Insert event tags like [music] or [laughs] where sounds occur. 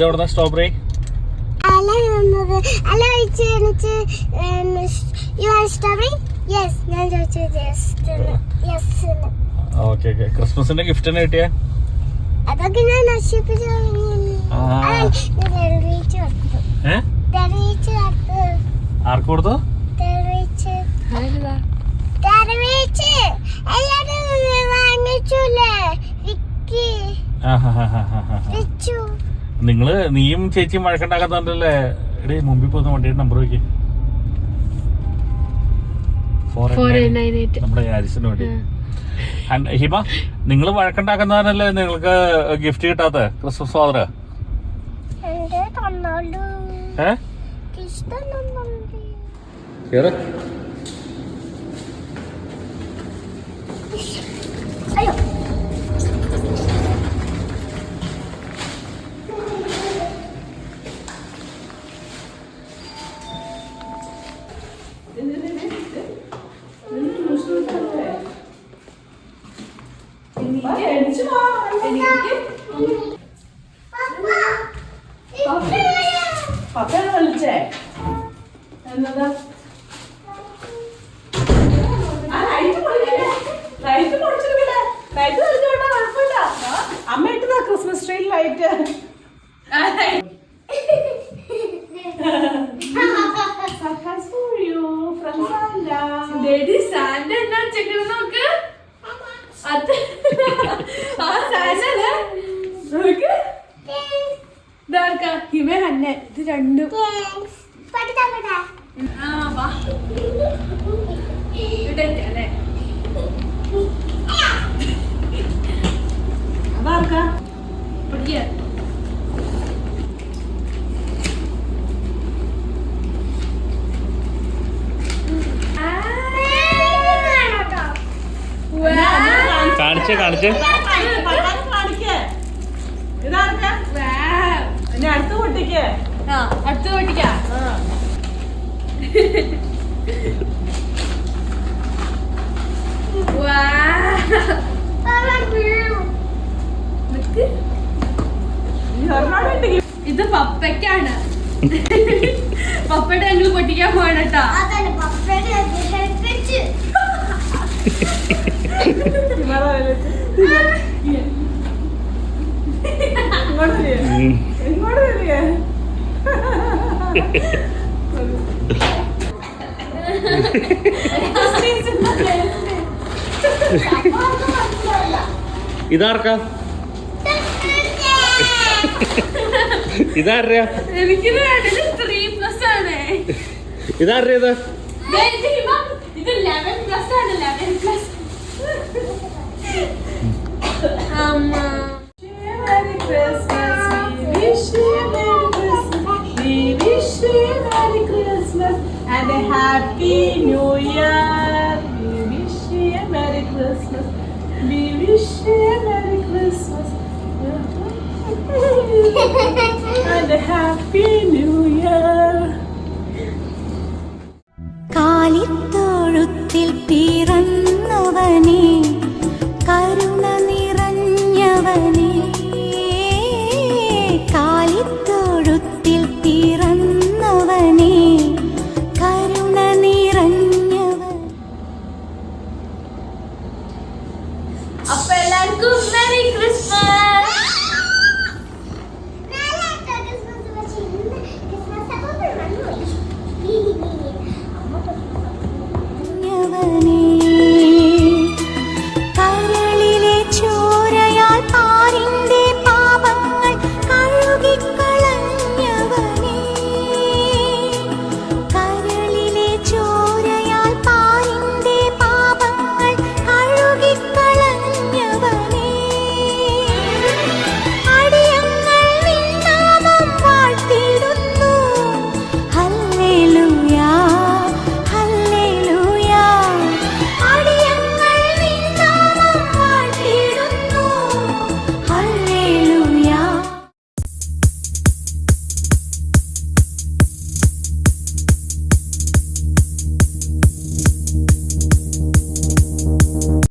ഇത് എവിടെ സ്ട്രോബെറി ക്രിസ്മസിന്റെ ഗിഫ്റ്റ് തന്നെ കിട്ടിയ? അതൊക്കെ ഞാൻ നശിപ്പിച്ചു ആർക്ക് കൊടുത്തു? തെറിയിച്ച് നിങ്ങൾ നീയും ചേച്ചിയും വഴക്കുണ്ടാക്കാത്തല്ലേ എടേ മുമ്പിൽ പോകുന്ന വണ്ടിയുടെ നമ്പർ നോക്കി. നമ്മുടെ യാരിസിന് വേണ്ടി. ഹിമ നിങ്ങൾ വഴക്കുണ്ടാക്കുന്നവരല്ലേ നിങ്ങൾക്ക് ഗിഫ്റ്റ് കിട്ടാത്ത? ക്രിസ്മസ് ഫാദർ ഏ? പപ്പയാണ് വിളിച്ചേ? എന്നതാ ലൈറ്റ് പൊളിക്കല്ലേ ലൈറ്റ് പൊളിച്ചോട്ടെ കുഴപ്പമില്ല. അമ്മ ഇട്ടതാ ക്രിസ്മസ് ട്രീ ലൈറ്റ് രണ്ടും. അതാർക്കാ പിടിക്കുക കാണിച്ചേ കാണിച്ചേ കാണിക്കേ. ഇതാർക്കാ? ഇനി അടുത്ത കുട്ടിക്ക്. അടുത്ത പൊട്ടിക്കാം ഇത് പപ്പയ്ക്കാണ്. പപ്പയുടെ ഞങ്ങൾ പൊട്ടിക്കാൻ ഇങ്ങോട്ട്. ഇങ്ങോട്ട് വരിക. [laughs] ഇതാർക്കാ? ഇതാരാ? എനിക്ക് വേണ്ടത് ത്രീ പ്ലസ് ആണ്. ഇത്? ലെവൻ പ്ലസ് ആണ് ലെവൻ പ്ലസ് അമ്മ. Year. We wish you a Merry Christmas. We wish you a Merry Christmas and a Happy New Year. കാലിത്തൊഴുത്തിൽ